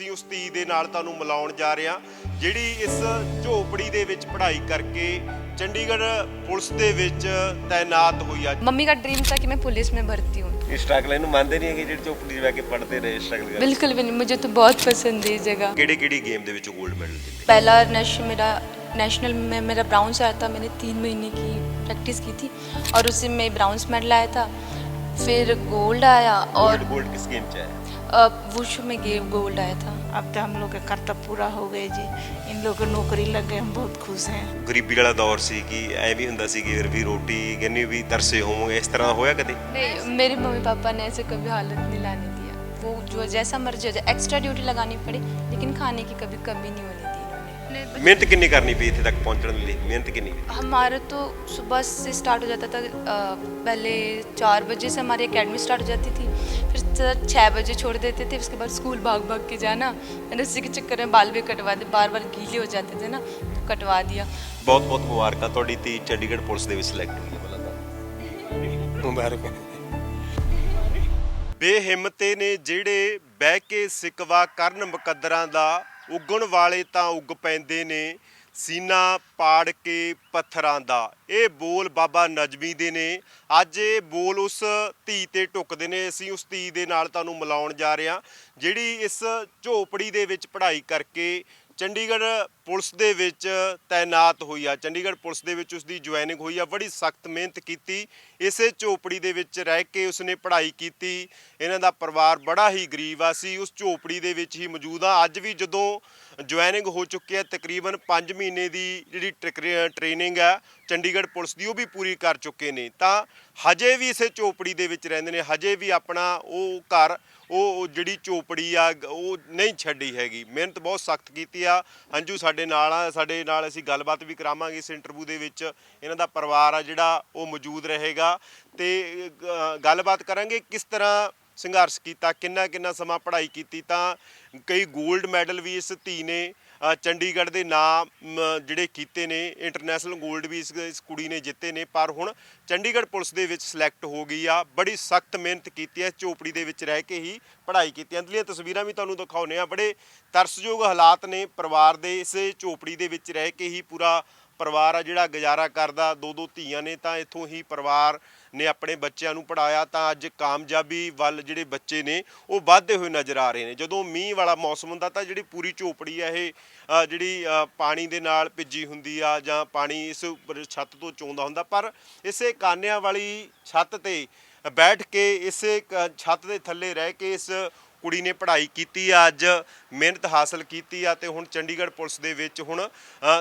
ਅਸੀਂ ਉਸ ਧੀ ਦੇ ਨਾਲ ਤੁਹਾਨੂੰ ਮਿਲਾਉਣ ਜਾ ਰਹੇ ਹਾਂ ਜਿਹੜੀ ਇਸ ਝੋਪੜੀ ਦੇ ਵਿੱਚ ਪੜ੍ਹਾਈ ਕਰਕੇ ਚੰਡੀਗੜ੍ਹ ਪੁਲਿਸ ਦੇ ਵਿੱਚ ਤਾਇਨਾਤ ਹੋਈ ਆ मम्मी का ड्रीम था कि मैं पुलिस में भर्ती हूँ ਇਹ ਸਟਰਗਲ ਇਹਨੂੰ ਮੰਨਦੇ ਨਹੀਂ ਹੈਗੇ ਜਿਹੜੇ ਝੋਪੜੀ 'ਚ ਬਹਿ ਕੇ ਪੜ੍ਹਦੇ ਰਹੇ ਸਟਰਗਲ ਕਰ बिल्कुल भी नहीं मुझे तो बहुत पसंद है ये जगह ਕਿਹੜੇ ਕਿਹੜੀ ਗੇਮ ਦੇ ਵਿੱਚ 골ਡ ਮੈਡਲ ਜਿੱਤੇ? पहला नेश मेरा नेशनल में मेरा ब्राउन्स आया था मैंने तीन महीने की प्रैक्टिस की थी और उसी में ब्राउन्स मेडल आया था फिर गोल्ड आया और गोल्ड गोल्ड ਕਿਸ ਗੇਮ 'ਚ ਆਇਆ? वुशु में गे गोल्ड आया था अब तो हम लोग का कर्तव्य पूरा हो गए जी इन लोगों को नौकरी लग गई हम बहुत खुश हैं ਗਰੀਬੀ ਵਾਲਾ ਦੌਰ ਸੀ ਕਿ ਐ ਵੀ ਹੁੰਦਾ ਸੀ ਕਿ ਫਿਰ ਵੀ ਰੋਟੀ ਕਹਿੰਨੀ ਵੀ ਤਰਸੇ ਹੋਵੋਗੇ ਇਸ ਤਰ੍ਹਾਂ ਹੋਇਆ ਕਦੇ नहीं मेरे मम्मी पापा ने ऐसे कभी हालत नहीं लाने दिया वो जो जैसा मर्जी हो जाए एक्स्ट्रा ड्यूटी लगानी पड़ी लेकिन खाने की कभी कमी नहीं होने दी इन्होंने ਮਿਹਨਤ ਕਿੰਨੀ ਕਰਨੀ ਪਈ ਇੱਥੇ ਤੱਕ ਪਹੁੰਚਣ ਲਈ ਮਿਹਨਤ ਕਿੰਨੀ हमारा तो सुबह से स्टार्ट हो जाता था अ, पहले चार बजे से हमारी एकेडमी स्टार्ट हो जाती थी फिर सर छः बजे छोड़ देते थे उसके बाद स्कूल भाग भाग के जाना मैंने उसी के चक्कर में बाल भी कटवा दे बार बार गीले हो जाते थे ना तो कटवा दिया ਬਹੁਤ ਬਹੁਤ ਮੁਬਾਰਕਾਂ ਤੁਹਾਡੀ ਧੀ ਚੰਡੀਗੜ੍ਹ ਪੁਲਿਸ ਦੇ ਵਿੱਚ ਸਿਲੈਕਟ ਹੋਈ ਹੈ ਪਹਿਲਾਂ ਤਾਂ ਮੁਬਾਰਕ ਬੇਹਿੰਮਤੇ ਨੇ ਜਿਹੜੇ ਬਹਿ ਕੇ ਸਿਕਵਾ ਕਰਨ ਮੁਕੱਦਰਾਂ ਦਾ ਉੱਗਣ ਵਾਲੇ ਤਾਂ ਉੱਗ ਪੈਂਦੇ ਨੇ, ਸੀਨਾ ਪਾੜ ਕੇ ਪੱਥਰਾਂ ਦਾ। ਇਹ ਬੋਲ ਬਾਬਾ ਨਜਮੀ ਦੇ ਨੇ। ਅੱਜ ਇਹ ਬੋਲ ਉਸ ਧੀ ਤੇ ਟੁਕਦੇ ਨੇ। ਅਸੀਂ ਉਸ ਧੀ ਦੇ ਨਾਲ ਤੁਹਾਨੂੰ ਮਿਲਾਉਣ ਜਾ ਰਹੇ ਹਾਂ, ਜਿਹੜੀ ਇਸ ਝੋਪੜੀ ਦੇ ਵਿੱਚ ਪੜ੍ਹਾਈ ਕਰਕੇ ਚੰਡੀਗੜ੍ਹ ਪੁਲਿਸ ਦੇ ਵਿੱਚ ਤਾਇਨਾਤ ਹੋਈ ਆ। ਚੰਡੀਗੜ੍ਹ ਪੁਲਿਸ ਦੇ ਵਿੱਚ ਉਸ ਦੀ ਜੁਆਇਨਿੰਗ ਹੋਈ ਆ। ਬੜੀ ਸਖਤ ਮਿਹਨਤ ਕੀਤੀ। ਇਸੇ ਝੋਪੜੀ ਦੇ ਵਿੱਚ ਰਹਿ ਕੇ ਉਸਨੇ ਪੜ੍ਹਾਈ ਕੀਤੀ। ਇਹਨਾਂ ਦਾ ਪਰਿਵਾਰ ਬੜਾ ਹੀ ਗਰੀਬ ਆ। ਸੀ ਉਸ ਝੋਪੜੀ ਦੇ ਵਿੱਚ ਹੀ ਮੌਜੂਦ ਆ। ਅੱਜ ਵੀ ਜਦੋਂ ਜੁਆਇਨਿੰਗ ਹੋ ਚੁੱਕੀ ਹੈ ਤਕਰੀਬਨ 5 ਮਹੀਨੇ ਦੀ ਜਿਹੜੀ ਟ੍ਰਿਕ- ਟ੍ਰੇਨਿੰਗ ਆ ਚੰਡੀਗੜ੍ਹ ਪੁਲਿਸ ਦੀ, ਉਹ ਵੀ ਪੂਰੀ ਕਰ ਚੁੱਕੇ ਨੇ। ਤਾਂ ਹਜੇ ਵੀ ਇਸੇ ਝੋਪੜੀ ਦੇ ਵਿੱਚ ਰਹਿੰਦੇ ਨੇ। ਹਜੇ ਵੀ ਆਪਣਾ ਉਹ ਘਰ ਉਹ ਉਹ ਜਿਹੜੀ ਝੋਪੜੀ ਆ, ਉਹ ਨਹੀਂ ਛੱਡੀ ਹੈਗੀ। ਮਿਹਨਤ ਬਹੁਤ ਸਖਤ ਕੀਤੀ ਆ। ਹੰਝੂ ਸਾਡੇ ਨਾਲ ਆ, ਸਾਡੇ ਨਾਲ ਅਸੀਂ ਗੱਲਬਾਤ ਵੀ ਕਰਾਵਾਂਗੇ ਇਸ ਇੰਟਰਵਿਊ ਦੇ ਵਿੱਚ। ਇਹਨਾਂ ਦਾ ਪਰਿਵਾਰ ਆ ਜਿਹੜਾ, ਉਹ ਮੌਜੂਦ ਰਹੇਗਾ। ਤੇ ਗੱਲਬਾਤ ਕਰਾਂਗੇ ਕਿਸ ਤਰ੍ਹਾਂ ਸੰਘਰਸ਼ ਕੀਤਾ ਕਿੰਨਾ ਕਿੰਨਾ ਸਮਾਂ ਪੜ੍ਹਾਈ ਕੀਤੀ, ਤਾਂ ਕਈ 골ਡ ਮੈਡਲ ਵੀ ਇਸ ਧੀ ਨੇ ਚੰਡੀਗੜ੍ਹ ਦੇ ਨਾਮ ਜਿਹੜੇ ਕੀਤੇ ਨੇ ਇੰਟਰਨੈਸ਼ਨਲ 골ਡ ਵੀ ਇਸ ਕੁੜੀ ਨੇ ਜਿੱਤੇ ਨੇ, ਪਰ ਹੁਣ ਚੰਡੀਗੜ੍ਹ ਪੁਲਿਸ ਦੇ ਵਿੱਚ ਸਿਲੈਕਟ ਹੋ ਗਈ ਆ, ਬੜੀ ਸਖਤ ਮਿਹਨਤ ਕੀਤੀ ਹੈ ਝੋਪੜੀ ਦੇ ਵਿੱਚ ਰਹਿ ਕੇ ਹੀ ਪੜ੍ਹਾਈ ਕੀਤੀ ਅੰਦਰਲੀਆਂ ਤਸਵੀਰਾਂ ਵੀ ਤੁਹਾਨੂੰ ਦਿਖਾਉਨੇ ਆ, ਬੜੇ ਤਰਸਯੋਗ ਹਾਲਾਤ ਨੇ ਪਰਿਵਾਰ ਦੇ, ਇਸ ਝੋਪੜੀ ਦੇ ਵਿੱਚ ਰਹਿ ਕੇ ਹੀ ਪੂਰਾ ਪਰਿਵਾਰ ਆ ਜਿਹੜਾ ਗੁਜ਼ਾਰਾ ਕਰਦਾ ਦੋ ਦੋ ਧੀਆਂ ਨੇ ਤਾਂ ਇੱਥੋਂ ਹੀ ਪਰਿਵਾਰ ਨੇ ਆਪਣੇ ਬੱਚਿਆਂ ਨੂੰ ਪੜਾਇਆ ਤਾਂ ਅੱਜ ਕਾਮਯਾਬੀ ਵੱਲ ਜਿਹੜੇ ਬੱਚੇ ਨੇ ਉਹ ਵੱਧਦੇ ਹੋਏ ਨਜ਼ਰ ਆ ਰਹੇ ਨੇ। ਜਦੋਂ ਮੀਂਹ ਵਾਲਾ ਮੌਸਮ ਹੁੰਦਾ ਤਾਂ ਜਿਹੜੀ ਪੂਰੀ ਝੋਪੜੀ ਆ ਇਹ ਅ, ਜਿਹੜੀ ਅ, ਪਾਣੀ ਦੇ ਨਾਲ ਭਿੱਜੀ ਹੁੰਦੀ ਆ ਜਾਂ ਪਾਣੀ ਇਸ ਉੱਪਰ ਛੱਤ ਤੋਂ ਚੋਂਦਾ ਹੁੰਦਾ ਪਰ ਇਸੇ ਕਾਨਿਆਂ ਵਾਲੀ ਛੱਤ ਤੇ ਬੈਠ ਕੇ ਇਸੇ ਕ- ਛੱਤ ਦੇ ਥੱਲੇ ਰਹਿ ਕੇ ਇਸ ਕੁੜੀ ਨੇ ਪੜ੍ਹਾਈ ਕੀਤੀ ਆ, ਅੱਜ ਮਿਹਨਤ ਹਾਸਲ ਕੀਤੀ ਆ ਤੇ ਹੁਣ ਚੰਡੀਗੜ੍ਹ ਪੁਲਿਸ ਦੇ ਵਿੱਚ ਹੁਣ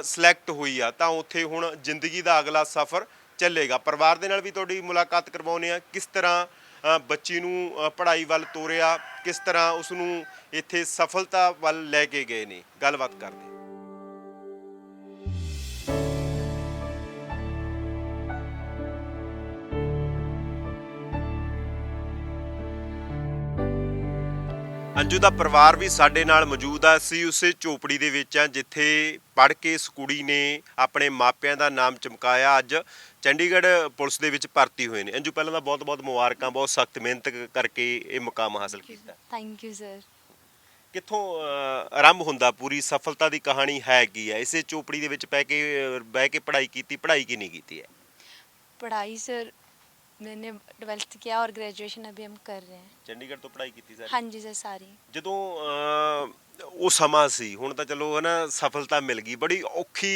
ਸਿਲੈਕਟ ਹੋਈ ਆ। ਤਾਂ ਉੱਥੇ ਹੁਣ ਜ਼ਿੰਦਗੀ ਦਾ ਅਗਲਾ ਸਫ਼ਰ ਚੱਲੇਗਾ। ਪਰਿਵਾਰ ਦੇ ਨਾਲ ਵੀ ਤੁਹਾਡੀ ਮੁਲਾਕਾਤ ਕਰਵਾਉਨੇ ਆ। ਕਿਸ ਤਰ੍ਹਾਂ ਬੱਚੀ ਨੂੰ ਪੜ੍ਹਾਈ ਵੱਲ ਤੋਰਿਆ, ਕਿਸ ਤਰ੍ਹਾਂ ਉਸ ਨੂੰ ਇੱਥੇ ਸਫਲਤਾ ਵੱਲ ਲੈ ਕੇ ਗਏ ਨੇ? ਗੱਲਬਾਤ ਕਰਦੇ ਰਾਜੂ ਦਾ ਪਰਿਵਾਰ ਵੀ ਸਾਡੇ ਨਾਲ ਮੌਜੂਦ ਆ। ਸੀ ਉਸੇ ਝੋਪੜੀ ਦੇ ਵਿੱਚ ਆ ਜਿੱਥੇ ਪੜ ਕੇ ਇਸ ਕੁੜੀ ਨੇ ਆਪਣੇ ਮਾਪਿਆਂ ਦਾ ਨਾਮ ਚਮਕਾਇਆ। ਅੱਜ ਚੰਡੀਗੜ੍ਹ ਪੁਲਿਸ ਦੇ ਵਿੱਚ ਭਰਤੀ ਹੋਏ ਨੇ। ਅੰਜੂ ਪਹਿਲਾਂ ਦਾ ਬਹੁਤ-ਬਹੁਤ ਮੁਬਾਰਕਾਂ ਬਹੁਤ ਸਖਤ ਮਿਹਨਤ ਕਰਕੇ ਇਹ ਮੁਕਾਮ ਹਾਸਲ ਕੀਤਾ। ਥੈਂਕ ਯੂ ਸਰ ਕਿੱਥੋਂ ਆਰੰਭ ਹੁੰਦਾ ਪੂਰੀ ਸਫਲਤਾ ਦੀ ਕਹਾਣੀ ਹੈ ਕੀ ਹੈ ਇਸੇ ਝੋਪੜੀ ਦੇ ਵਿੱਚ ਪੈ ਕੇ ਬਹਿ ਕੇ ਪੜ੍ਹਾਈ ਕੀਤੀ ਪੜ੍ਹਾਈ ਕਿ ਨਹੀਂ ਕੀਤੀ ਹੈ? ਪੜ੍ਹਾਈ ਸਰ मैंने ट्वेल्थ किया और ग्रेजुएशन अभी हम कर रहे हैं ਚੰਡੀਗੜ੍ਹ ਤੋਂ ਪੜ੍ਹਾਈ ਕੀਤੀ ਸਾਰੀ हाँ जी सर सारी ਜਦੋਂ ਅਹ, ਉਹ ਸਮਾਂ ਸੀ ਹੁਣ ਤਾਂ ਚਲੋ ਹਨਾ ਸਫਲਤਾ ਮਿਲ ਗਈ ਬੜੀ ਔਖੀ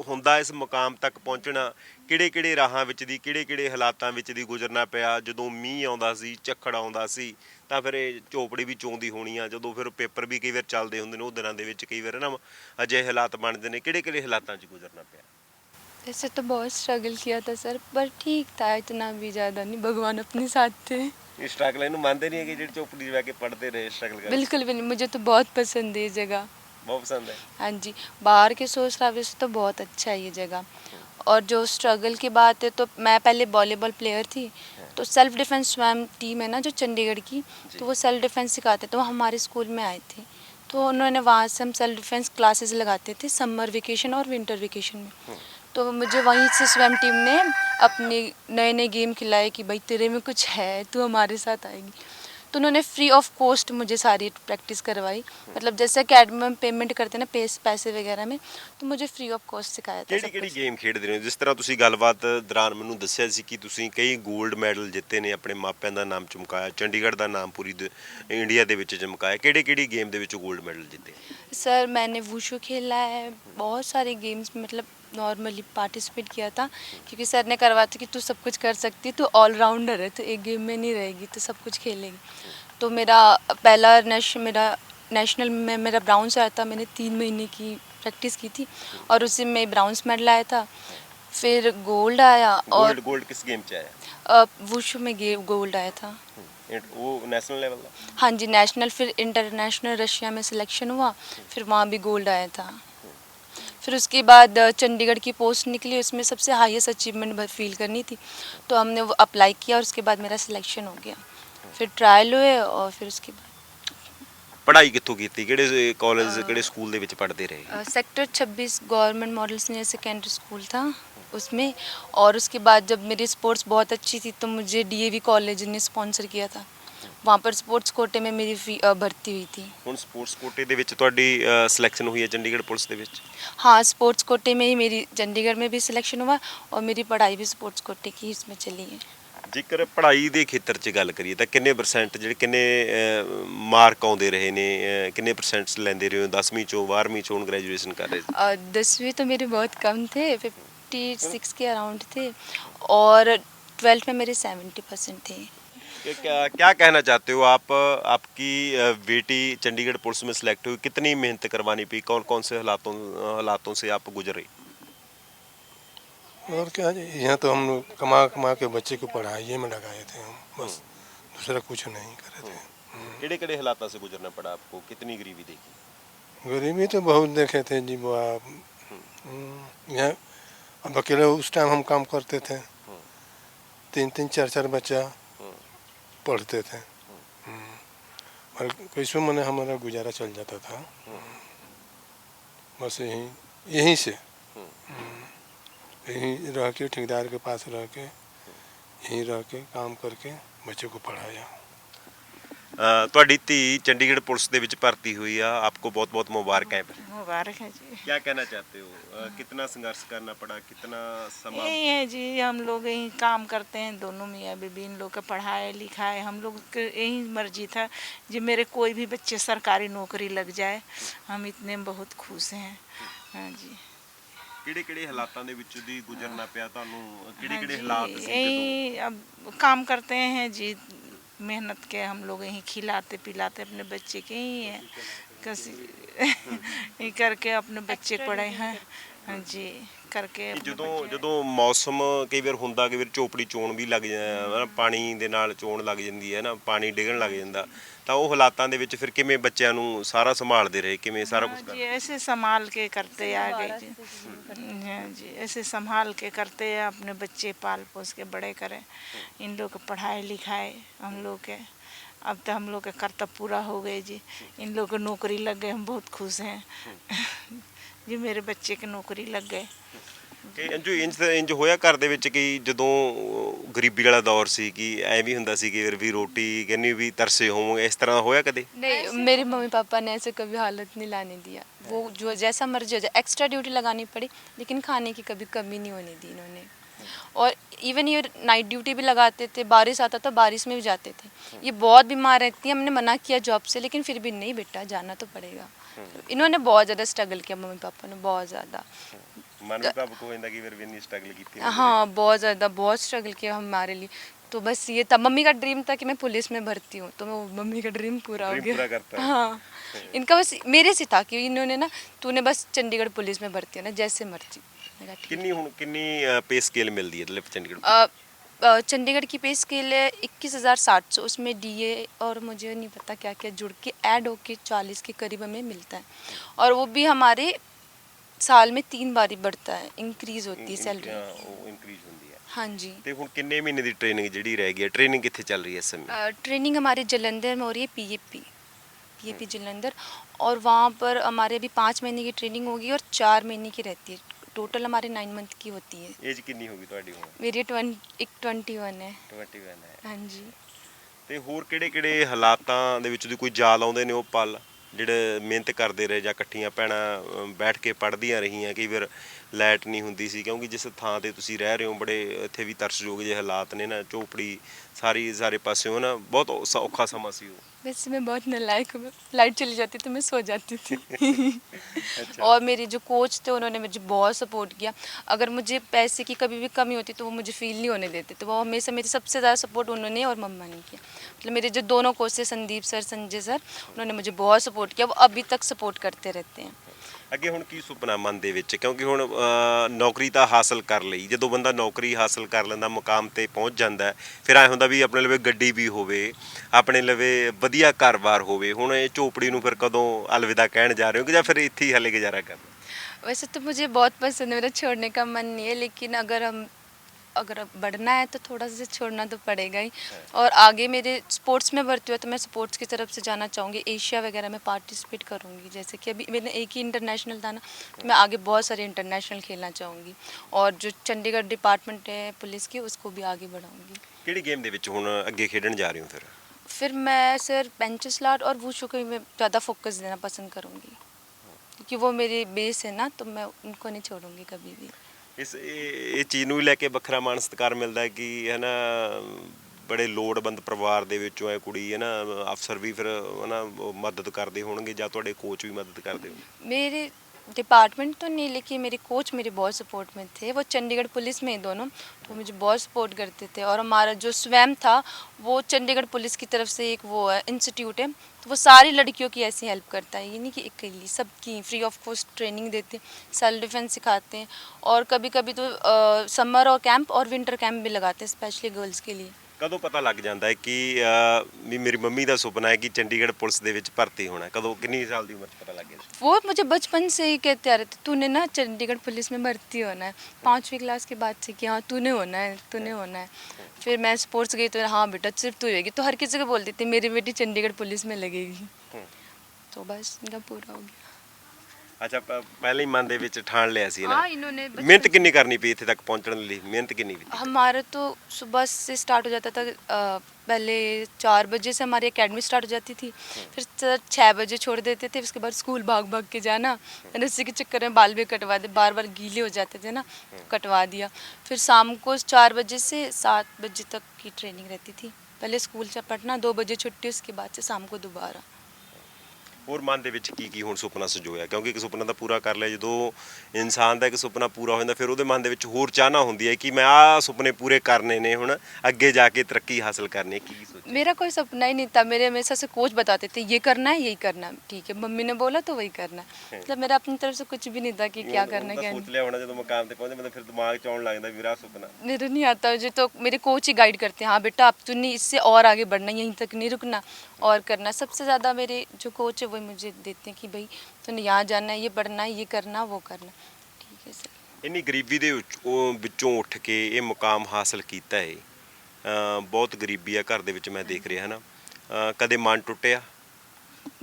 ਹੁੰਦਾ ਇਸ ਮੁਕਾਮ ਤੱਕ ਪਹੁੰਚਣਾ ਕਿਹੜੇ ਕਿਹੜੇ ਰਾਹਾਂ ਵਿੱਚ ਦੀ ਕਿਹੜੇ ਕਿਹੜੇ ਹਾਲਾਤਾਂ ਵਿੱਚ ਦੀ ਗੁਜ਼ਰਨਾ ਪਿਆ ਜਦੋਂ ਮੀਂਹ ਆਉਂਦਾ ਸੀ ਝੱਖੜ ਆਉਂਦਾ ਸੀ ਤਾਂ ਫਿਰ ਇਹ ਝੋਪੜੀ ਵੀ ਚੋਂਦੀ ਹੋਣੀ ਆ ਜਦੋਂ ਫਿਰ ਪੇਪਰ ਵੀ ਕਈ ਵਾਰ ਚੱਲਦੇ ਹੁੰਦੇ ਨੇ ਉਹ ਦਿਨਾਂ ਦੇ ਵਿੱਚ ਕਈ ਵਾਰ ਨਾ ਅਜਿਹੇ ਹਾਲਾਤ ਬਣਦੇ ਨੇ ਕਿਹੜੇ ਕਿਹੜੇ ਹਾਲਾਤਾਂ 'ਚ ਗੁਜ਼ਰਨਾ ਪਿਆ वैसे तो बहुत स्ट्रगल किया था सर पर ठीक था इतना भी ज़्यादा नहीं भगवान अपने साथ थे ਇਹ ਸਟਰਗਲ ਇਹਨੂੰ ਮੰਨਦੇ ਨਹੀਂ ਹੈਗੇ ਜਿਹੜੇ ਝੋਪੜੀ 'ਚ ਬਹਿ ਕੇ ਪੜ੍ਹਦੇ ਰਹੇ ਸਟਰਗਲ ਕਰਦੇ बिल्कुल भी नहीं मुझे तो बहुत पसंद है ये जगह ਬਹੁਤ ਪਸੰਦ ਹੈ हाँ जी बाहर के सोच रहा से तो बहुत अच्छा है ये जगह और जो स्ट्रगल की बात है तो मैं पहले वॉलीबॉल प्लेयर थी तो सेल्फ डिफेंस स्वयं टीम है ना जो चंडीगढ़ की तो वो सेल्फ डिफेंस सिखाते तो वो हमारे स्कूल में आए थे तो उन्होंने वहाँ से हम सेल्फ डिफेंस क्लासेस लगाते थे समर वेकेशन और विंटर वेकेशन में तो मुझे वहीं से स्वयं टीम ने अपने नए नए गेम खिलाए कि भाई तेरे में कुछ है तू हमारे साथ आएगी। तो उन्होंने फ्री ऑफ कॉस्ट मुझे सारी प्रैक्टिस करवाई। मतलब जैसे अकेडमी में पेमेंट करते ना पेस पैसे ਵਗੈਰਾ में तो मुझे फ्री ऑफ कॉस्ट ਸਿਖਾਇਆ ਕਿਹੜੀ ਕਿਹੜੀ ਗੇਮ ਖੇਡਦੇ ਰਹੇ ਹੋ ਜਿਸ ਤਰ੍ਹਾਂ ਤੁਸੀਂ ਗੱਲਬਾਤ ਦੌਰਾਨ ਮੈਨੂੰ ਦੱਸਿਆ ਸੀ ਕਿ ਤੁਸੀਂ ਕਈ 골ਡ ਮੈਡਲ ਜਿੱਤੇ ਨੇ ਆਪਣੇ ਮਾਪਿਆਂ ਦਾ ਨਾਮ ਚਮਕਾਇਆ ਚੰਡੀਗੜ੍ਹ ਦਾ ਨਾਮ ਪੂਰੀ ਇੰਡੀਆ ਦੇ ਵਿੱਚ ਚਮਕਾਇਆ ਕਿਹੜੀ ਕਿਹੜੀ ਗੇਮ ਦੇ ਵਿੱਚ 골ਡ ਮੈਡਲ ਜਿੱਤੇ ਸਰ ਮੈਨੇ ਵੂਸ਼ੂ ਖੇਲਾ ਹੈ ਬਹੁਤ ਸਾਰੇ ਗੇम्स मतलब नॉर्मली पार्टिसिपेट किया था क्योंकि सर ने करवाया था कि तू सब कुछ कर सकती है तू ऑलराउंडर है तो एक गेम में नहीं रहेगी तो सब कुछ खेलेगी। तो मेरा पहला नेश मेरा नेशनल में मेरा ब्राउन्स आया था मैंने तीन महीने की प्रैक्टिस की थी और उसी में ब्राउन्स मेडल आया था। फिर गोल्ड आया और गोल्ड, गोल्ड किस गेम में आया? वुशु में गोल्ड आया था। वो नेशनल लेवल हाँ जी नेशनल फिर इंटरनेशनल रशिया में सिलेक्शन हुआ फिर वहाँ भी गोल्ड आया था। फिर उसके बाद अ, चंडीगढ़ की पोस्ट निकली उसमें सबसे हाईएस्ट अचीवमेंट फील करनी थी तो हमने वो अप्लाई किया और उसके बाद मेरा सिलेक्शन हो गया फिर ट्रायल हुए और फिर उसके बाद ਪੜ੍ਹਾਈ ਕਿੱਥੋਂ ਕੀਤੀ ਕਿਹੜੇ ਕਾਲਜ ਕਿਹੜੇ ਸਕੂਲ ਦੇ ਵਿੱਚ ਪੜ੍ਹਦੇ ਰਹੇ अ, sector 26 government model senior secondary school था उसमें और उसके बाद जब मेरी स्पोर्ट्स बहुत अच्छी थी तो मुझे डीएवी कॉलेज ने स्पॉन्सर किया था वहाँ पर स्पोर्ट्स कोटे में मेरी फी अ, भर्ती हुई थी ਹੁਣ ਸਪੋਰਟਸ ਕੋਟੇ ਦੇ ਵਿੱਚ ਤੁਹਾਡੀ ਸਿਲੈਕਸ਼ਨ ਹੋਈ ਹੈ ਚੰਡੀਗੜ੍ਹ ਪੁਲਿਸ ਦੇ ਵਿੱਚ हाँ स्पोर्ट्स कोटे में ही मेरी चंडीगढ़ में भी सिलेक्शन हुआ और मेरी पढ़ाई भी स्पोर्ट्स कोटे की इसमें चली है ਜੇਕਰ ਪੜ੍ਹਾਈ ਦੇ ਖੇਤਰ 'ਚ ਗੱਲ ਕਰੀਏ ਤਾਂ ਕਿੰਨੇ ਪਰਸੈਂਟ ਜਿਹੜੇ ਕਿੰਨੇ ਮਾਰਕ ਆਉਂਦੇ ਰਹੇ ਨੇ ਅਹ, ਕਿੰਨੇ ਪਰਸੈਂਟ ਲੈਂਦੇ ਰਹੇ ਹੋ 10ਵੀਂ ਚੋਂ 12ਵੀਂ ਚੋਂ ਗ੍ਰੈਜੂਏਸ਼ਨ ਕਰ ਰਹੇ ਸੀ और दसवीं तो मेरे बहुत कम थे फिफ्टी सिक्स के अराउंड थे और ट्वेल्थ में मेरे सेवेंटी परसेंट थे क्या, क्या कहना चाहते हो आप आपकी बेटी चंडीगढ़ पुलिस में सिलेक्ट हुई कितनी मेहनत करवानी पी कौन कौन से हालातों हालातों से आप गुजरे और क्या यहाँ तो हम लोग कमा कमा के बच्चे को पढ़ाई में लगाए थे हम बस हम्म। दूसरा कुछ नहीं करे थे। हम्म। हम्म। कड़े कड़े हालात से गुजरना पड़ा आपको? कितनी गरीबी देखी? गरीबी तो बहुत देखे थे जी बाप यहाँ अब अकेले उस टाइम हम काम करते थे। तीन तीन चार चार बच्चा। पढ़ते थे। हम्म, और कैसे मैंने हमारा गुजारा चल जाता था। बस यहीं यहीं से। हम्म, यहीं रह के ठेकेदार के पास रह के यहीं रह के काम करके बच्चों को पढ़ाया। ਤੁਹਾਡੀ ਧੀ ਚੰਡੀਗੜ੍ਹ ਪੁਲਿਸ ਦੇ ਵਿੱਚ ਭਰਤੀ ਹੋਈ ਆ आपको बहुत बहुत मुबारक है मुबारक है जी क्या कहना चाहते हो अ, कितना संघर्ष करना पड़ा कितना समय यही है जी हम लोग यही काम करते हैं दोनों मियाँ बीबी इन लोग का पढ़ाए लिखाए हम लोग के यही मर्जी था जी मेरे कोई भी बच्चे सरकारी नौकरी लग जाए हम इतने में बहुत खुश हैं हाँ जी ਕਿਹੜੇ ਕਿਹੜੇ ਹਾਲਾਤਾਂ ਦੇ ਵਿੱਚ ਦੀ ਗੁਜ਼ਰਨਾ ਪਿਆ ਤੁਹਾਨੂੰ ਕਿਹੜੇ हाँ ਕਿਹੜੇ जी, ਹਾਲਾਤ ਸੀ ਜਦੋਂ यही अब काम करते हैं जी मेहनत के हम लोग यहीं खिलाते पिलाते अपने बच्चे के ही हैं कसी यही करके अपने बच्चे पढ़े हैं हाँ जी करके ਕਿ अपने ਜਦੋਂ बच्चे- ਜਦੋਂ ਮੌਸਮ ਕਈ ਵਾਰ ਹੁੰਦਾ ਕਈ ਵਾਰ ਝੋਪੜੀ ਚੋਣ ਵੀ ਲੱਗ ਜਾਂਦਾ ਪਾਣੀ ਦੇ ਨਾਲ ਚੋਣ ਲੱਗ ਜਾਂਦੀ ਹੈ ਨਾ ਪਾਣੀ ਡਿੱਗਣ ਲੱਗ ਜਾਂਦਾ ਤਾਂ ਉਹ ਹਾਲਾਤਾਂ ਦੇ ਵਿੱਚ ਫਿਰ ਕਿਵੇਂ ਬੱਚਿਆਂ ਨੂੰ ਸਾਰਾ ਸੰਭਾਲਦੇ ਰਹੇ ਕਿਵੇਂ ਸਾਰਾ हाँ ਕੁਝ जी ਕਰਦੇ ऐसे संभाल के करते आ गए जी हाँ जी ऐसे संभाल के करते हैं अपने बच्चे पाल पोस के बड़े करें इन लोग को पढ़ाए लिखाए हम लोग के अब तो हम लोग के कर्तव्य पूरा हो गए जी इन लोग को नौकरी लग गए हम बहुत खुश हैं जी मेरे बच्चे की नौकरी लग गए ਕਿ ਇੰਜ ਇੰਜ ਇੰਜ ਹੋਇਆ ਘਰ ਦੇ ਵਿੱਚ ਕਿ ਜਦੋਂ ਗਰੀਬੀ ਵਾਲਾ ਦੌਰ ਸੀ ਕਿ ਐ ਵੀ ਹੁੰਦਾ ਸੀ ਕਿ ਫਿਰ ਵੀ ਰੋਟੀ ਕਹਿੰਨੀ ਵੀ ਤਰਸੇ ਹੋਵੋਗੇ ਇਸ ਤਰ੍ਹਾਂ ਹੋਇਆ ਕਦੇ नहीं मेरे मम्मी पापा ने ऐसे कभी हालत नहीं लाने दिया वो जो जैसा मर्जी हो जाए एक्स्ट्रा ड्यूटी लगानी पड़ी लेकिन खाने की कभी कमी नहीं होने दी इन्होंने और इवन ये नाइट ड्यूटी भी लगाते थे बारिश आता था बारिश में भी जाते थे ये बहुत बीमार रहती है हमने मना किया जॉब से लेकिन फिर भी नहीं बेटा जाना तो पड़ेगा इन्होंने बहुत ज़्यादा स्ट्रगल किया मम्मी पापा ने बहुत ज़्यादा ਮਨ ਵੀ ਭਾਵੁਕ ਹੋ ਜਾਂਦਾ ਕਿ ਫਿਰ ਵੀ ਇੰਨੀ ਸਟਰਗਲ ਕੀਤੀ ਹੋਵੇ। हाँ बहुत ज़्यादा बहुत स्ट्रगल किया हमारे लिए तो बस ये था मम्मी का ड्रीम था कि मैं पुलिस में भर्ती हूँ तो मैं वो मम्मी का ड्रीम पूरा हो Dream गया पूरा करता है। हाँ इनका बस मेरे से था कि इन्होंने ना तूने बस चंडीगढ़ पुलिस में भर्ती होना जैसे मर्जी मैंने कहा, ठीक ਕਿੰਨੀ ਹੁਣ ਕਿੰਨੀ ਪੇ ਸਕੇਲ ਮਿਲਦੀ ਹੈ ਮਤਲਬ ਚੰਡੀਗੜ੍ਹ अ, अ, चंडीगढ़ की पे स्केल है इक्कीस हज़ार सात सौ उसमें डीए और मुझे नहीं पता क्या क्या जुड़ के ऐड होके चालीस के करीब हमें मिलता है और वो भी हमारे साल में तीन बारी बढ़ता है इंक्रीज होती है सैलरी ਉਹ ਇਨਕਰੀਜ਼ ਹੁੰਦੀ ਹੈ हाँ जी ਤੇ ਹੁਣ ਕਿੰਨੇ ਮਹੀਨੇ ਦੀ ਟ੍ਰੇਨਿੰਗ ਜਿਹੜੀ ਰਹਿ ਗਈ ਹੈ ਟ੍ਰੇਨਿੰਗ ਕਿੱਥੇ ਚੱਲ ਰਹੀ ਹੈ ਇਸ ਸਮੇਂ अ, ट्रेनिंग हमारे जलंधर में हो रही है पीएपी पीएपी जलंधर और वहाँ पर हमारे अभी पाँच महीने की ट्रेनिंग होगी और चार महीने की रहती है टोटल हमारे नाइन मंथ की होती है ਏਜ ਕਿੰਨੀ ਹੋਗੀ ਤੁਹਾਡੀ ਹੁਣ मेरी ट्वेंटी एक ट्वेंटी वन है 21 ਹੈ हाँ जी ਤੇ ਹੋਰ ਕਿਹੜੇ ਕਿਹੜੇ ਹਾਲਾਤਾਂ ਦੇ ਵਿੱਚ ਦੀ ਕੋਈ ਯਾਦ ਆਉਂਦੇ ਨੇ ਉਹ ਪਲ ਜਿਹੜੇ ਮਿਹਨਤ ਕਰਦੇ ਰਹੇ ਜਾਂ ਇਕੱਠੀਆਂ ਭੈਣਾਂ ਬੈਠ ਕੇ ਪੜ੍ਹਦੀਆਂ ਰਹੀਆਂ ਕਈ ਵਾਰ ਲਾਈਟ ਨਹੀਂ ਹੁੰਦੀ ਸੀ ਕਿਉਂਕਿ ਜਿਸ ਥਾਂ ਤੇ ਤੁਸੀਂ ਰਹਿ ਰਹੇ ਹੋ ਬੜੇ ਇੱਥੇ ਵੀ ਤਰਸਯੋਗ ਜਿਹੇ ਹਾਲਾਤ ਨੇ ਨਾ ਝੋਪੜੀ ਸਾਰੀ ਸਾਰੇ ਪਾਸਿਓਂ ਨਾ ਬਹੁਤ ਔ- ਔਖਾ ਸਮਾਂ ਸੀ ਉਹ वैसे मैं बहुत नालायक हूँ मैं लाइट चली जाती तो मैं सो जाती थी और मेरे जो कोच थे उन्होंने मुझे बहुत सपोर्ट किया अगर मुझे पैसे की कभी भी कमी होती तो वो मुझे फील नहीं होने देते तो वो हमेशा मेरी सबसे ज़्यादा सपोर्ट उन्होंने और मम्मा ने किया मतलब मेरे जो दोनों कोच थे संदीप सर संजय सर उन्होंने मुझे बहुत सपोर्ट किया वो अभी तक सपोर्ट करते रहते हैं ਅੱਗੇ ਹੁਣ ਕੀ ਸੁਪਨਾ ਮਨ ਦੇ ਵਿੱਚ ਕਿਉਂਕਿ ਹੁਣ ਅਹ, ਨੌਕਰੀ ਤਾਂ ਹਾਸਲ ਕਰ ਲਈ ਜਦੋਂ ਬੰਦਾ ਨੌਕਰੀ ਹਾਸਲ ਕਰ ਲੈਂਦਾ ਮੁਕਾਮ ਤੇ ਪਹੁੰਚ ਜਾਂਦਾ ਹੈ, ਫਿਰ ਐ ਹੁੰਦਾ ਵੀ ਆਪਣੇ ਲਵੇ ਗੱਡੀ ਵੀ ਹੋਵੇ ਆਪਣੇ ਲਵੇ ਵਧੀਆ ਘਰ-ਬਾਰ ਹੋਵੇ ਹੁਣ ਇਹ ਝੋਪੜੀ ਨੂੰ ਫਿਰ ਕਦੋਂ ਅਲਵਿਦਾ ਕਹਿਣ ਜਾ ਰਹੇ ਹੋ ਕਿ ਜਾਂ ਫਿਰ ਇੱਥੇ ਹੀ ਹਲੇ ਗੁਜ਼ਾਰਾ ਕਰਨਾ वैसे तो मुझे बहुत पसंद है मेरा छोड़ने का मन नहीं है लेकिन अगर हम अगर अब बढ़ना है तो थोड़ा सा छोड़ना तो पड़ेगा ही और आगे मेरे स्पोर्ट्स में भर्ती हुआ तो मैं स्पोर्ट्स की तरफ से जाना चाहूँगी एशिया वगैरह में पार्टिसिपेट करूँगी जैसे कि अभी मैंने एक ही इंटरनेशनल था ना तो मैं आगे बहुत सारे इंटरनेशनल खेलना चाहूँगी और जो चंडीगढ़ डिपार्टमेंट है पुलिस की उसको भी आगे बढ़ाऊँगी ਕਿਹੜੀ ਗੇਮ ਦੇ ਵਿੱਚ ਹੁਣ ਅੱਗੇ ਖੇਡਣ ਜਾ ਰਹੇ ਹੋ ਫਿਰ फिर मैं सर बेंचेस लाट और वूशू को ही मैं ज़्यादा फोकस देना पसंद करूँगी क्योंकि वो मेरी बेस है ना तो मैं उनको नहीं छोड़ूंगी कभी भी ਇਸ, ਇਹ ਇਹ ਚੀਜ਼ ਨੂੰ ਵੀ ਲੈ ਕੇ ਵੱਖਰਾ ਮਾਣ ਸਤਿਕਾਰ ਮਿਲਦਾ ਹੈ ਕਿ ਹਨਾ, ਬੜੇ ਲੋੜਵੰਦ ਪਰਿਵਾਰ ਦੇ ਵਿੱਚੋਂ ਹੈ ਕੁੜੀ ਹਨਾ, ਅਫਸਰ ਵੀ ਫਿਰ ਹਨਾ, ਉਹ ਮਦਦ ਕਰਦੇ ਹੋਣਗੇ ਜਾਂ ਤੁਹਾਡੇ ਕੋਚ ਵੀ ਮਦਦ ਕਰਦੇ ਹੋਣਗੇ? ਮੇਰੇ डिपार्टमेंट तो नहीं लेकिन मेरे कोच मेरे बहुत सपोर्ट में थे। वो चंडीगढ़ पुलिस में ही दोनों तो मुझे बहुत सपोर्ट करते थे। और हमारा जो स्वयं था वो चंडीगढ़ पुलिस की तरफ़ से एक वो है इंस्टीट्यूट है। तो वो सारी लड़कियों की ऐसी हेल्प करता है। ये नहीं कि अकेली सबकी फ्री ऑफ़ कॉस्ट ट्रेनिंग देते सेल्फ डिफेंस सिखाते हैं। और कभी कभी तो आ, समर और कैंप और विंटर कैंप भी लगाते हैं स्पेशली गर्ल्स के लिए। ਕਦੋਂ ਪਤਾ ਲੱਗ ਜਾਂਦਾ ਹੈ ਕਿ ਅਹ, ਵੀ ਮੇਰੀ ਮੰਮੀ ਦਾ ਸੁਪਨਾ ਹੈ ਕਿ ਚੰਡੀਗੜ੍ਹ ਪੁਲਿਸ ਦੇ ਵਿੱਚ ਭਰਤੀ ਹੋਣਾ ਹੈ? ਕਦੋਂ ਕਿੰਨੀ ਸਾਲ ਦੀ ਉਮਰ 'ਚ ਪਤਾ ਲੱਗ ਗਿਆ ਸੀ? वो मुझे बचपन से ही कहते आ रहे थे तूने ना चंडीगढ़ पुलिस में भर्ती होना है पाँचवीं क्लास के बाद से कि हाँ तूने होना है तूने होना है फिर मैं स्पोर्ट्स गई तो हाँ बेटा सिर्फ तू ही होगी तो हर किसी को बोलती थी मेरी बेटी चंडीगढ़ पुलिस में लगेगी हम्म। तो बस इनका पूरा हो गया ਅੱਛਾ ਪ- ਪਹਿਲੇ ਹੀ ਮਨ ਦੇ ਵਿੱਚ ਠਾਣ ਲਿਆ ਸੀ ਨਾ हाँ इन्होंने बचपन- ਮਿਹਨਤ ਕਿੰਨੀ ਕਰਨੀ ਪਈ ਇੱਥੇ ਤੱਕ ਪਹੁੰਚਣ ਲਈ ਮਿਹਨਤ ਕਿੰਨੀ ਕੀਤੀ हमारा तो सुबह से स्टार्ट हो जाता था अ, पहले चार बजे से हमारी एकेडमी स्टार्ट हो जाती थी फिर सर छः बजे छोड़ देते थे उसके बाद स्कूल भाग भाग के जाना मैंने उसी के चक्कर में बाल भी कटवा दे बार बार गीले हो जाते थे ना तो कटवा दिया फिर शाम को चार बजे से सात बजे तक की ट्रेनिंग रहती थी पहले स्कूल से पढ़ना दो बजे छुट्टी उसके बाद से शाम को दोबारा ਹੋਰ ਮਨ ਦੇ ਵਿੱਚ ਕੀ ਕੀ ਹੁਣ ਸੁਪਨਾ ਸਜੋਇਆ ਕਿਉਂਕਿ ਇੱਕ ਸੁਪਨਾ ਤਾਂ ਪੂਰਾ ਕਰ ਲਿਆ ਜਦੋਂ ਇਨਸਾਨ ਦਾ ਇੱਕ ਸੁਪਨਾ ਪੂਰਾ ਹੋ ਜਾਂਦਾ ਫਿਰ ਉਹਦੇ ਮਨ ਦੇ ਵਿੱਚ ਹੋਰ ਚਾਹਨਾ ਹੁੰਦੀ ਹੈ ਕਿ ਮੈਂ ਆਹ ਸੁਪਨੇ ਪੂਰੇ ਕਰਨੇ ਨੇ ਹੁਣ ਅੱਗੇ ਜਾ ਕੇ ਤਰੱਕੀ ਹਾਸਲ ਕਰਨੀ ਹੈ ਕੀ ਸੋਚਿਆ मेरा कोई सपना ही नहीं था मेरे हमेशा से कोच बताते थे ये करना है यही करना है ठीक है मम्मी ने बोला तो वही करना है मतलब मेरा अपनी तरफ से कुछ भी नहीं था कि क्या करना है क्या नहीं ਸੋਚ ਲਿਆ ਹੋਣਾ ਜਦੋਂ ਮਕਾਮ ਤੇ ਪਹੁੰਚੇ ਮਤਲਬ ਫਿਰ ਦਿਮਾਗ 'ਚ ਆਉਣ ਲੱਗਦਾ ਵੀ ਮੇਰਾ ਸੁਪਨਾ मेरे नहीं आता मुझे तो मेरे कोच ही गाइड करते हैं हाँ बेटा अब तूने इससे और आगे बढ़ना यहीं तक नहीं रुकना और करना सबसे ज़्यादा मेरे जो कोच है वही मुझे देते हैं कि भाई तूने यहाँ जाना है ये पढ़ना है ये करना वो करना ठीक है सर ਇੰਨੀ ਗਰੀਬੀ ਦੇ ਵਿੱਚ- ਉਹ ਵਿੱਚੋਂ ਉੱਠ ਕੇ ਇਹ ਮੁਕਾਮ ਹਾਸਲ ਕੀਤਾ ਹੈ ਅਹ ਬਹੁਤ ਗਰੀਬੀ ਆ ਘਰ ਦੇ ਵਿੱਚ ਮੈਂ ਦੇਖ ਰਿਹਾ ਨਾ ਅਹ ਕਦੇ ਮਨ ਟੁੱਟਿਆ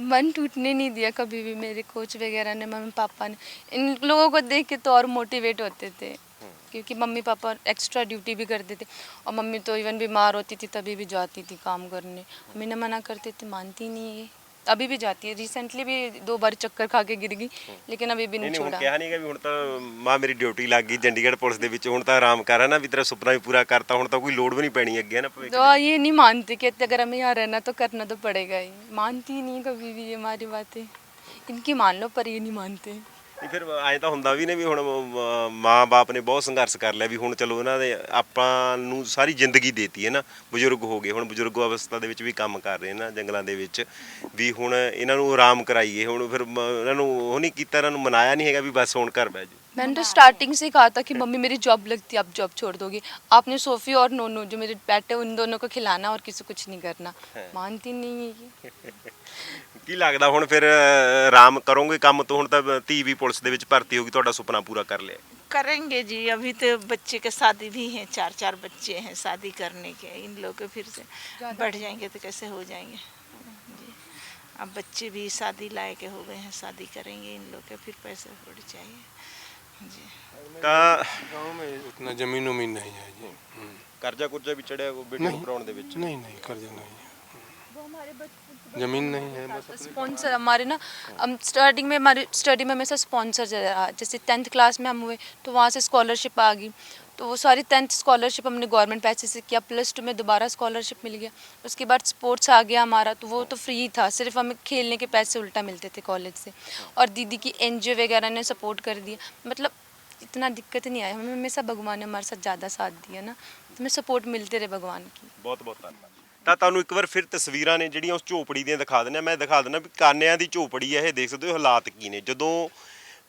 मन टूटने नहीं दिया कभी भी मेरे कोच वगैरह ने मम्मी पापा ने इन लोगों को देख के तो और मोटिवेट होते थे क्योंकि मम्मी पापा एक्स्ट्रा ड्यूटी भी करते थे और मम्मी तो इवन बीमार होती थी तभी भी जाती थी काम करने मम्मी ने मना करते थे मानती नहीं है अभी भी जाती है रिसेंटली भी दो बार चक्कर खा के गिर गई लेकिन अभी भी ਨਹੀਂ नहीं ਨਹੀਂ ਹੁਣ छोड़ा ਕਿਹਾ ਨਹੀਂਗਾ ਵੀ ਹੁਣ ਤਾਂ ਮਾਂ ਮੇਰੀ ਡਿਊਟੀ ਲੱਗ ਗਈ ਚੰਡੀਗੜ੍ਹ ਪੁਲਿਸ ਦੇ ਵਿੱਚ ਹੁਣ ਤਾਂ ਆਰਾਮ ਕਰ ਹੈ ਨਾ ਵੀ ਤੇਰਾ ਸੁਪਨਾ ਵੀ ਪੂਰਾ ਕਰਤਾ ਹੁਣ ਤਾਂ ਕੋਈ ਲੋੜ ਵੀ ਨਹੀਂ ਪੈਣੀ ਅੱਗੇ ਨਾ ਭਵਿੱਖ तो ये नहीं मानती कहते अगर हमें यहाँ रहना तो करना तो पड़ेगा ही मानती ही नहीं कभी भी ये हमारी बातें इनकी मान लो पर ये नहीं मानते ਨਹੀਂ ਫਿਰ ਐਂ ਤਾਂ ਹੁੰਦਾ ਵੀ ਨੇ ਵੀ ਹੁਣ ਮਾਂ-ਬਾਪ ਨੇ ਬਹੁਤ ਸੰਘਰਸ਼ ਕਰ ਲਿਆ ਵੀ ਹੁਣ ਚਲੋ ਇਹਨਾਂ ਦੇ ਆਪਾਂ ਨੂੰ ਸਾਰੀ ਜ਼ਿੰਦਗੀ ਦੇਤੀ ਹੈ ਨਾ, ਬਜ਼ੁਰਗ ਹੋ ਗਏ, ਹੁਣ ਬਜ਼ੁਰਗ ਅਵਸਥਾ ਦੇ ਵਿੱਚ ਵੀ ਕੰਮ ਕਰ ਰਹੇ ਨਾ ਜੰਗਲਾਂ ਦੇ ਵਿੱਚ, ਵੀ ਹੁਣ ਇਹਨਾਂ ਨੂੰ ਆਰਾਮ ਕਰਾਈਏ, ਹੁਣ ਫਿਰ ਮ- ਇਹਨਾਂ ਨੂੰ ਉਹ ਨਹੀਂ ਕੀਤਾ, ਇਹਨਾਂ ਨੂੰ ਮਨਾਇਆ ਨਹੀਂ ਹੈਗਾ ਵੀ ਬਸ ਹੁਣ ਘਰ ਬਹਿ ਜਾਓ। मैंने तो स्टार्टिंग से ही कहा था कि मम्मी मेरी जॉब लगती है आप जॉब छोड़ दोगी आपने सोफी और नोनू जो मेरे पेट है उन दोनों को खिलाना और किसी कुछ नहीं करना मानती नहीं है ये ਕੀ ਲੱਗਦਾ ਹੁਣ ਫਿਰ ਅ, ਆਰਾਮ ਕਰੋਗੇ ਕੰਮ ਤੋਂ ਹੁਣ ਤਾਂ ਧੀ ਵੀ ਪੁਲਿਸ ਦੇ ਵਿੱਚ ਭਰਤੀ ਹੋਗੀ ਤੁਹਾਡਾ ਸੁਪਨਾ ਪੂਰਾ ਕਰ ਲਿਆ करेंगे जी अभी तो बच्चे के शादी भी हैं चार चार बच्चे हैं शादी करने के इन लोग के फिर से बढ़ जाएंगे तो कैसे हो जाएंगे जी अब बच्चे भी शादी लायक हो गए हैं शादी करेंगे इन लोग के फिर पैसे थोड़ी चाहिए जी ਤਾਂ गाँव में उतना जमीन उमीन नहीं है जी हम्म। ਕਰਜ਼ਾ ਕੁਰਜ਼ਾ ਵੀ ਚੜਿਆ ਬੇਟੀ ਨੂੰ ਨਹੀਂ। ਕਰਾਉਣ ਦੇ ਵਿੱਚ नहीं नहीं कर्जा नहीं है जमीन नहीं है बस अपने स्पॉन्सर हमारे ना हम स्टार्टिंग में हमारी स्टडी में हमेशा स्पॉन्सर रहा जैसे टेंथ क्लास में हम हुए तो वहाँ से स्कॉलरशिप आ गई तो वो सारी टेंथ स्कॉलरशिप हमने गवर्नमेंट पैसे से किया प्लस टू में दोबारा स्कॉलरशिप मिल गया उसके बाद स्पोर्ट्स आ गया हमारा तो वो तो फ्री था सिर्फ हमें खेलने के पैसे उल्टा मिलते थे कॉलेज से और दीदी की एन वगैरह ने सपोर्ट कर दिया मतलब इतना दिक्कत नहीं आया हमें हमेशा भगवान ने हमारे साथ ज़्यादा साथ दिया ना तो हमें सपोर्ट मिलते रहे भगवान की ਬਹੁਤ ਬਹੁਤ ਧੰਨਵਾਦ ਤਾਂ ਤੁਹਾਨੂੰ ਇੱਕ ਵਾਰ ਫਿਰ ਤਸਵੀਰਾਂ ਨੇ ਜਿਹੜੀਆਂ ਉਸ ਝੋਪੜੀ ਦੀਆਂ ਦਿਖਾ ਦਿੰਦੇ ਆ ਮੈਂ ਦਿਖਾ ਦਿੰਦਾ ਵੀ ਕਾਨਿਆਂ ਦੀ ਝੋਪੜੀ ਹੈ ਇਹ ਦੇਖ ਸਕਦੇ ਹੋ ਹਾਲਾਤ ਕੀ ਨੇ ਜਦੋਂ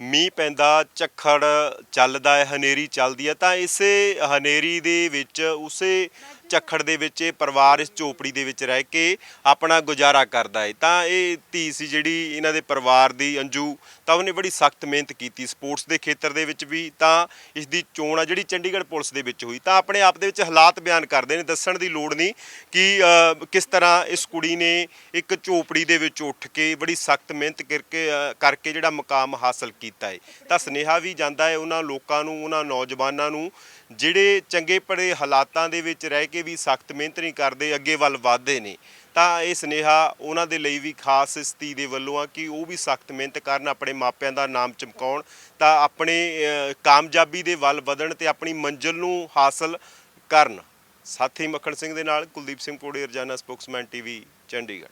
ਮੀਂਹ ਪੈਂਦਾ ਝੱਖੜ ਚੱਲਦਾ ਹੈ ਹਨੇਰੀ ਚੱਲਦੀ ਹੈ ਤਾਂ ਇਸੇ ਹਨੇਰੀ ਦੇ ਵਿੱਚ ਉਸੇ ਝੱਖੜ ਦੇ ਵਿੱਚ ਇਹ ਪਰਿਵਾਰ ਇਸ ਝੋਪੜੀ ਦੇ ਵਿੱਚ ਰਹਿ ਕੇ ਆਪਣਾ ਗੁਜ਼ਾਰਾ ਕਰਦਾ ਹੈ ਤਾਂ ਇਹ ਧੀ ਸੀ ਜਿਹੜੀ ਇਹਨਾਂ ਦੇ ਪਰਿਵਾਰ ਦੀ ਅੰਜੂ ਤਾਂ ਉਹਨੇ ਬੜੀ ਸਖਤ ਮਿਹਨਤ ਕੀਤੀ ਸਪੋਰਟਸ ਦੇ ਖੇਤਰ ਦੇ ਵਿੱਚ ਵੀ ਤਾਂ ਇਸ ਦੀ ਚੋਣ ਆ ਜਿਹੜੀ ਚੰਡੀਗੜ੍ਹ ਪੁਲਿਸ ਦੇ ਵਿੱਚ ਹੋਈ। ਤਾਂ ਆਪਣੇ ਆਪ ਦੇ ਵਿੱਚ ਹਾਲਾਤ ਬਿਆਨ ਕਰਦੇ ਨੇ ਦੱਸਣ ਦੀ ਲੋੜ ਨਹੀਂ ਕਿ ਕਿਸ ਤਰ੍ਹਾਂ ਇਸ ਕੁੜੀ ਨੇ ਇੱਕ ਝੋਪੜੀ ਦੇ ਵਿੱਚ ਉੱਠ ਕੇ ਬੜੀ ਸਖਤ ਮਿਹਨਤ ਕਰਕੇ ਅ, ਕਰਕੇ ਜਿਹੜਾ ਮੁਕਾਮ ਹਾਸਲ ਕੀਤਾ ਹੈ ਤਾਂ ਸੁਨੇਹਾ ਵੀ ਜਾਂਦਾ ਹੈ ਉਹਨਾਂ ਲੋਕਾਂ ਨੂੰ ਉਹਨਾਂ ਨੌਜਵਾਨਾਂ ਨੂੰ ਜਿਹੜੇ ਚੰਗੇ ਪੜੇ ਹਾਲਾਤਾਂ ਦੇ ਵਿੱਚ ਰਹਿ ਕੇ ਵੀ ਸਖਤ ਮਿਹਨਤ ਨਹੀਂ ਕਰਦੇ, ਅੱਗੇ ਵੱਲ ਵਧਦੇ ਨੇ, ਤਾਂ ਇਹ ਸੁਨੇਹਾ ਉਹਨਾਂ ਦੇ ਲਈ ਵੀ ਖਾਸ ਇਸ ਧੀ ਦੇ ਵੱਲੋਂ ਆ ਕਿ ਉਹ ਵੀ ਸਖਤ ਮਿਹਨਤ ਕਰਨ, ਆਪਣੇ ਮਾਪਿਆਂ ਦਾ ਨਾਮ ਚਮਕਾਉਣ, ਤਾਂ ਆਪਣੇ ਕਾਮਯਾਬੀ ਦੇ ਵੱਲ ਵਧਣ ਤੇ ਆਪਣੀ ਮੰਜ਼ਿਲ ਨੂੰ ਹਾਸਲ ਕਰਨ। ਸਾਥੀ ਮੱਖਣ ਸਿੰਘ ਦੇ ਨਾਲ ਕੁਲਦੀਪ ਸਿੰਘ ਕੋੜੇ, ਰਜਾਨਾ ਸਪੋਕਸਮੈਨ ਟੀਵੀ, ਚੰਡੀਗੜ੍ਹ।